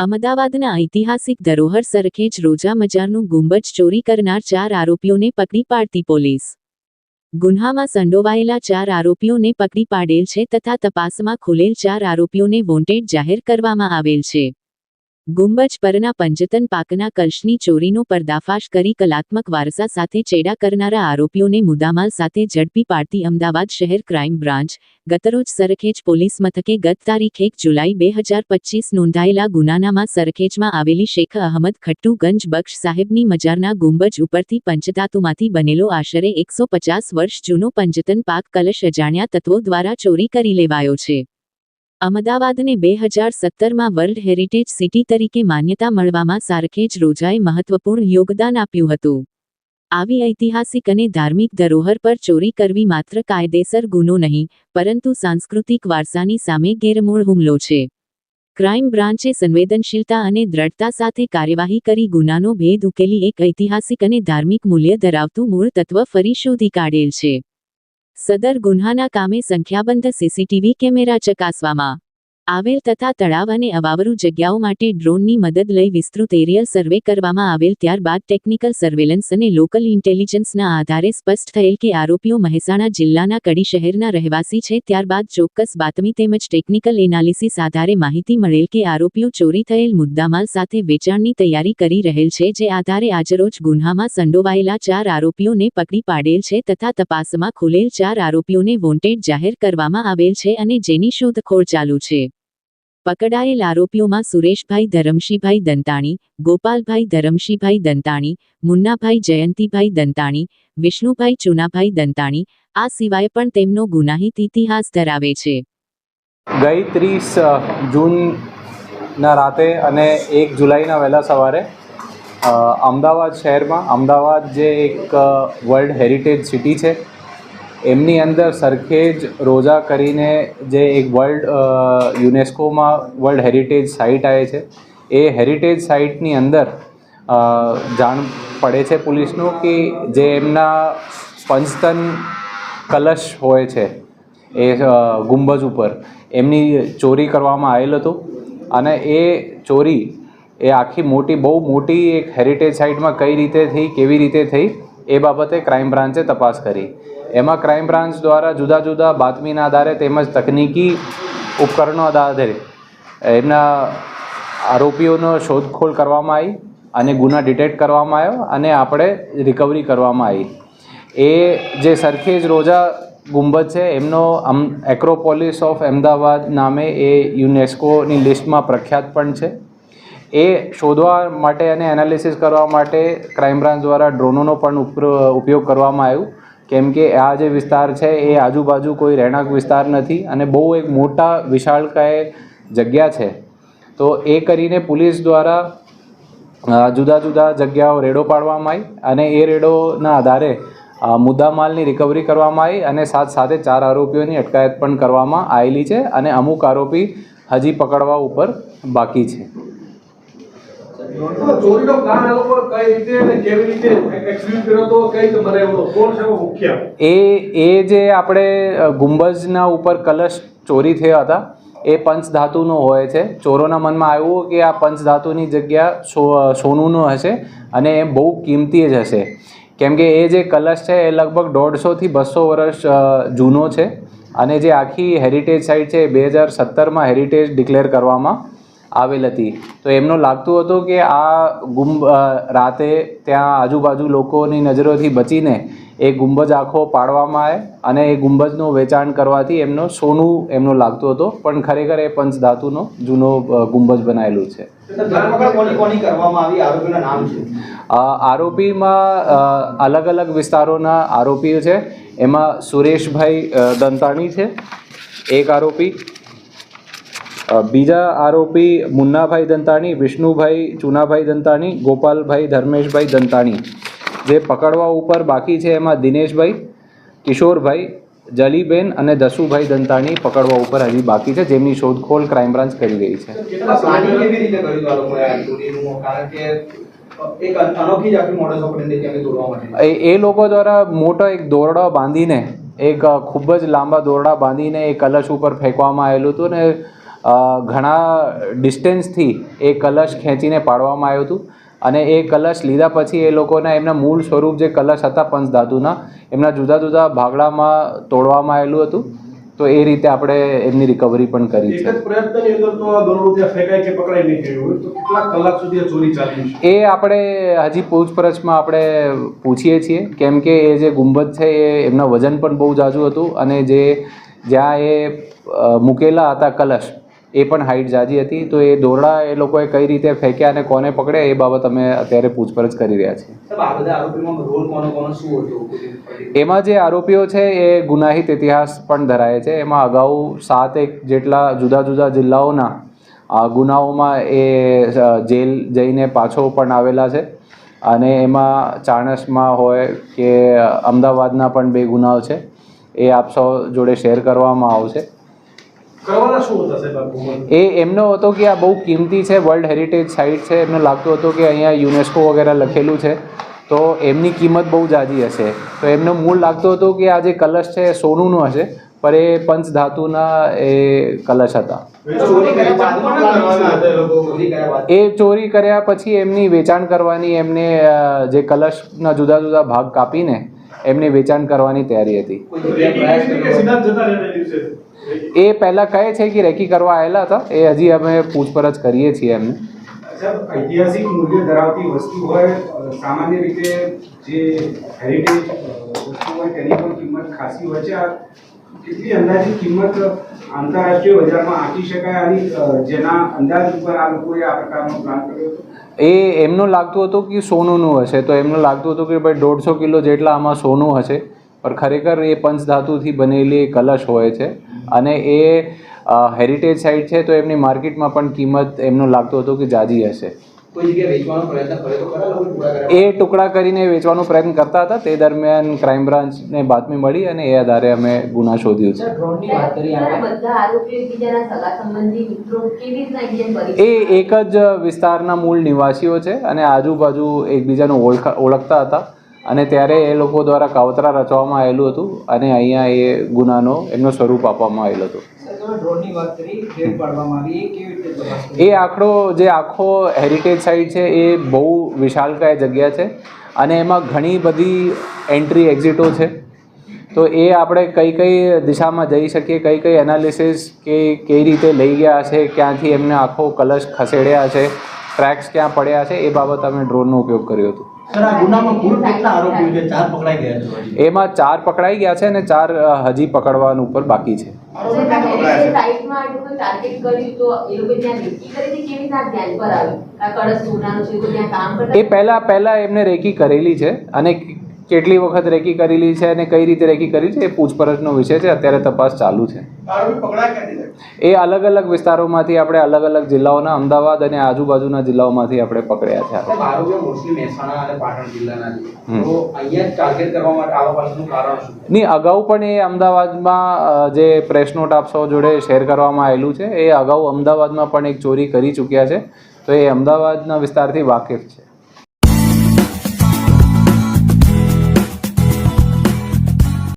અમદાવાદના ઐતિહાસિક ધરોહર સરખેજ રોજા મજારનું ગુંબજ ચોરી કરનાર ચાર આરોપીઓને પકડી પાડતી પોલીસ. ગુન્હામાં સંડોવાયેલા ચાર આરોપીઓને પકડી પાડેલ છે તથા તપાસમાં ખુલેલ ચાર આરોપીઓને વોન્ટેડ જાહેર કરવામાં આવેલ છે. ગુંબજ પરના પંજતન પાકના કલશની ચોરીનો પર્દાફાશ કરી કલાત્મક વારસા સાથે ચેડા કરનારા આરોપીઓને મુદ્દામાલ સાથે ઝડપી પાડતી અમદાવાદ શહેર ક્રાઇમ બ્રાન્ચ, ગતરોજ સરખેજ પોલીસ મથકે ગત તારીખ એક જુલાઈ બે હજાર પચીસ નોંધાયેલા ગુનાનામાં સરખેજમાં આવેલી શેખ અહમદ ખટ્ટુ ગંજ બક્ષ સાહેબની મજારના ગુંબજ ઉપરથી પંચધાતુમાંથી બનેલો આશરે એકસો પચાસ વર્ષ જૂનો પંચતન પાક કલશ અજાણ્યા તત્વો દ્વારા ચોરી કરી લેવાયો છે. અમદાવાદને બે હજાર સત્તરમાં વર્લ્ડ હેરિટેજ સિટી તરીકે માન્યતા મળવામાં સારખેજ રોજાએ મહત્વપૂર્ણ યોગદાન આપ્યું હતું. આવી ઐતિહાસિક અને ધાર્મિક ધરોહર પર ચોરી કરવી માત્ર કાયદેસર ગુનો નહીં, પરંતુ સાંસ્કૃતિક વારસાની સામે ગેરમૂળ હુમલો છે. ક્રાઇમ બ્રાન્ચે સંવેદનશીલતા અને દ્રઢતા સાથે કાર્યવાહી કરી ગુનાનો ભેદ ઉકેલી એક ઐતિહાસિક અને ધાર્મિક મૂલ્ય ધરાવતું મૂળ તત્વ ફરી શોધી કાઢેલ છે. સદર ગુન્હાના કામે સંખ્યાબંધ સીસીટીવી કેમેરા ચકાસવામાં આવેલ તથા તળાવ અને અવાવરુ જગ્યાઓ માટે ડ્રોનની મદદ લઈ વિસ્તૃત એરિયલ સર્વે કરવામાં આવેલ ત્યારબાદ ટેકનિકલ સર્વેલન્સ અને લોકલ ઇન્ટેલિજન્સના આધારે સ્પષ્ટ થયેલ કે આરોપીઓ મહેસાણા જિલ્લાના કડી શહેરના રહેવાસી છે. ત્યારબાદ ચોક્કસ બાતમી તેમજ ટેકનિકલ એનાલિસિસ આધારે માહિતી મળેલ કે આરોપીઓ ચોરી થયેલ મુદ્દામાલ સાથે વેચાણની તૈયારી કરી રહેલ છે, જે આધારે આજરોજ ગુન્હામાં સંડોવાયેલા ચાર આરોપીઓને પકડી પાડેલ છે તથા તપાસમાં ખુલેલ ચાર આરોપીઓને વોન્ટેડ જાહેર કરવામાં આવેલ છે અને જેની શોધખોળ ચાલુ છે. પકડાયેલ આરોપીઓમાં સુરેશભાઈ ધરમશીભાઈ દંતાણી, ગોપાલભાઈ ધરમશીભાઈ દંતાણી, મુન્નાભાઈ જયંતીભાઈ દંતાણી, વિષ્ણુભાઈ ચુનાભાઈ દંતાણી, આ સિવાય પણ તેમનો ગુનાહિત ઇતિહાસ ધરાવે છે. ગઈ ત્રીસ જૂનના રાતે અને એક જુલાઈના વહેલા સવારે અમદાવાદ શહેરમાં, અમદાવાદ જે એક વર્લ્ડ હેરિટેજ સિટી છે એમની અંદર સરખેજ રોજા કરીને જે એક વર્લ્ડ યુનેસ્કોમાં વર્લ્ડ હેરિટેજ સાઇટ આવે છે, એ હેરિટેજ સાઇટની અંદર જાણ પડે છે પોલીસનું કે જે એમના પંચતન કલશ હોય છે, એ ગુંબજ ઉપર, એમની ચોરી કરવામાં આવેલ હતું. અને એ ચોરી, એ આખી મોટી, બહુ મોટી એક હેરિટેજ સાઇટમાં કઈ રીતે થઈ, કેવી રીતે થઈ, એ બાબતે ક્રાઇમ બ્રાન્ચે તપાસ કરી. એમાં ક્રાઇમ બ્રાન્ચ દ્વારા જુદા જુદા બાતમીના આધારે તેમજ તકનીકી ઉપકરણો આધારે એમના આરોપીઓનો શોધખોળ કરવામાં આવી અને ગુના ડિટેક્ટ કરવામાં આવ્યો અને આપણે રિકવરી કરવામાં આવી. એ જે સરખેજ રોજા ગુંબજ છે, એમનો એક્રોપોલિસ ઓફ અમદાવાદ નામે એ યુનેસ્કોની લિસ્ટમાં પ્રખ્યાત પણ છે. એ શોધવા માટે અને એનાલિસિસ કરવા માટે ક્રાઇમ બ્રાન્ચ દ્વારા ડ્રોનોનો પણ ઉપયોગ કરવામાં આવ્યો. કેમ કે આ જે વિસ્તાર છે એ આજુબાજુ કોઈ રહેણાંક વિસ્તાર નથી અને બહુ એક મોટા વિશાળકાય જગ્યા છે. તો એ કરીને પોલીસ દ્વારા જુદા જુદા જગ્યાઓ રેડો પાડવામાં આવી અને એ રેડોના આધારે મુદ્દામાલની રિકવરી કરવામાં આવી અને સાથ સાથે ચાર આરોપીઓની અટકાયત પણ કરવામાં આવેલી છે અને અમુક આરોપી હજી પકડવા ઉપર બાકી છે. ચોરીનો પ્લાન આ લોકો કઈ રીતે અને કેવી રીતે એક્ઝિક્યુટ કર્યો તો કઈ તમારે એવો કોણ છે મુખ્ય? એ એ જે આપણે ગુંબજના ઉપર કલશ ચોરી થયા હતા, એ પંચધાતુનો હોય છે. ચોરોના મનમાં આવ્યું કે આ પંચધાતુની જગ્યા સો સોનુનો હશે અને એ બહુ કિંમતી જ હશે. કેમ કે એ જે કલશ છે, એ લગભગ દોઢસોથી બસો વર્ષ જૂનો છે. અને જે આખી હેરિટેજ સાઇટ છે, એ બે હજાર સત્તરમાં હેરિટેજ ડિક્લેર કરવામાં આવેલ હતી. તો એમનો લાગતું હતું કે આ ગુંબ રાતે ત્યાં આજુબાજુ લોકોની નજરોથી બચીને એ ગુંબજ આખો પાડવામાં આવે અને એ ગુંબજનું વેચાણ કરવાથી એમનો સોનું એમનો લાગતું હતો. પણ ખરેખર એ પંચધાતુનો જૂનો ગુંબજ બનાવેલું છે. આરોપીમાં અલગ અલગ વિસ્તારોના આરોપીઓ છે. એમાં સુરેશભાઈ દંતાણી છે, એક આરોપી. બીજા આરોપી મુન્નાભાઈ દંતાણી વિષ્ણુભાઈ ચુનાભાઈ દંતાણી ગોપાલભાઈ ધર્મેશભાઈ દંતાણી. જે પકડવા ઉપર બાકી છે એમાં દિનેશભાઈ કિશોરભાઈ જલીબેન અને દસુભાઈ દંતાણી પકડવા ઉપર હજી બાકી છે. જેમની શોધખોળ ક્રાઇમ બ્રાન્ચ કરી રહી છે. એ લોકો દ્વારા મોટો એક દોરડો બાંધીને એક ખૂબ જ લાંબા દોરડા બાંધીને એ કલશ ઉપર ફેંકવામાં આવેલું હતું ને ઘણા ડિસ્ટન્સથી એ કલશ ખેંચીને પાડવામાં આવ્યું હતું અને એ કલશ લીધા પછી એ લોકોના એમના મૂળ સ્વરૂપ જે કલશ હતા પંચધાતુના એમના જુદા જુદા ભાગડામાં તોડવામાં આવેલું હતું. તો એ રીતે આપણે એમની રિકવરી પણ કરી છે. એ આપણે હજી પૂછપરછમાં આપણે પૂછીએ છીએ કેમ કે એ જે ગુંબદ છે એ એમના વજન પણ બહુ જાજુ હતું અને જે જ્યાં એ મૂકેલા હતા કલશ એ પણ હાઇટ જાજી હતી. તો એ દોરડા એ લોકોએ કઈ રીતે ફેંક્યા અને કોને પકડ્યા એ બાબત અમે અત્યારે પૂછપરછ કરી રહ્યા છીએ. એમાં જે આરોપીઓ છે એ ગુનાહિત ઇતિહાસ પણ ધરાવે છે. એમાં અગાઉ સાત એક જેટલા જુદા જુદા જિલ્લાઓના ગુનાઓમાં એ જેલ જઈને પાછો પણ આવેલા છે. અને એમાં ચાણસમાં હોય કે અમદાવાદના પણ બે ગુનાઓ છે. એ આપ સૌ જોડે શેર કરવામાં આવશે કરવાના શું હતા સાહેબ આ ગુમન એ એમનો હતો કે આ બહુ કિંમતી છે વર્લ્ડ હેરિટેજ સાઇટ છે. એમને લાગતું હતું કે અહીંયા યુનેસ્કો વગેરે લખેલું છે. તો એમની કિંમત બહુ જાજી હશે. તો એમનો મૂળ લાગતો હતો કે આ જે કલશ છે એ સોનુનું હશે પણ એ પંચધાતુના એ કલશ હતા. એ ચોરી કર્યા પછી એમની વેચાણ કરવાની એમને જે કલશના જુદા જુદા ભાગ કાપીને એમને વેચાણ કરવાની તૈયારી હતી. એ પહેલાં કહે છે કે રેકી કરવા આવેલા હતા. એ હજી અમે પૂછપરછ કરીએ છીએ એમને. ઐતિહાસિક મૂલ્ય ધરાવતી વસ્તુ હોય સામાન્ય રીતે જે હેરિટેજ વસ્તુ હોય તેની પણ કિંમત ખાસી હોય છે. આ કેટલી અંદાજિત કિંમત આંતરરાષ્ટ્રીય બજારમાં આંકી શકાય અને જેના અંદાજ ઉપર આ લોકોએ આ પ્રકારનો પ્લાન કર્યો હતો? એ એમનું લાગતું હતું કે સોનુંનું હશે. તો એમનું લાગતું હતું કે ભાઈ દોઢસો કિલો જેટલા આમાં સોનું હશે. પણ ખરેખર એ પંચધાતુથી બનેલી કલશ હોય છે. અને એ હેરિટેજ સાઇટ છે તો એમની માર્કેટમાં પણ કિંમત એમનું લાગતું હતું કે જાજી હશે. એ ટુકડા કરીને વેચવાનો પ્રયત્ન કરતા હતા. તે દરમિયાન ક્રાઇમ બ્રાન્ચને બાતમી મળી અને એ આધારે અમે ગુના શોધ્યો છે. એ એક જ વિસ્તારના મૂળ નિવાસીઓ છે અને આજુબાજુ એકબીજાને ઓળખા ઓળખતા હતા. અને ત્યારે એ લોકો દ્વારા કાવતરા રચવામાં આવેલું હતું અને અહીંયા એ ગુનાનો એમનો સ્વરૂપ આપવામાં આવેલો હતો. એ આંકડો જે આખો હેરિટેજ સાઇટ છે એ બહુ વિશાળકાય જગ્યા છે અને એમાં ઘણી બધી એન્ટ્રી એક્ઝિટો છે. તો એ આપણે કઈ કઈ દિશામાં જઈ શકીએ કઈ કઈ એનાલિસિસ કે કઈ રીતે લઈ ગયા છે ક્યાંથી એમને આખો કલશ ખસેડ્યા છે ટ્રેક્સ ક્યાં પડ્યા છે એ બાબત અમે ડ્રોનનો ઉપયોગ કર્યો હતો. સર આ ગુનામાં કુલ કેટલા આરોપીઓ છે? ચાર પકડાઈ ગયા છે હજી. એમાં ચાર પકડાઈ ગયા છે અને ચાર હજી પકડવાનું ઉપર બાકી છે. એ પહેલાં પહેલાં એમને રેકી કરેલી છે અને કેટલી વખત રેકી કરેલી છે અને કઈ રીતે રેકી કરી છે એ પૂછપરછનો વિષય છે. અત્યારે તપાસ ચાલુ છે. એ અલગ અલગ વિસ્તારોમાંથી આપણે અલગ અલગ જિલ્લાઓના અમદાવાદ અને આજુબાજુના જિલ્લાઓમાંથી આપણે પકડ્યા છે. નહીં અગાઉ પણ એ અમદાવાદમાં જે પ્રેસ નોટ આપસો જોડે શેર કરવામાં આવેલું છે એ અગાઉ અમદાવાદમાં પણ એક ચોરી કરી ચૂક્યા છે. તો એ અમદાવાદના વિસ્તારથી વાકેફ છે.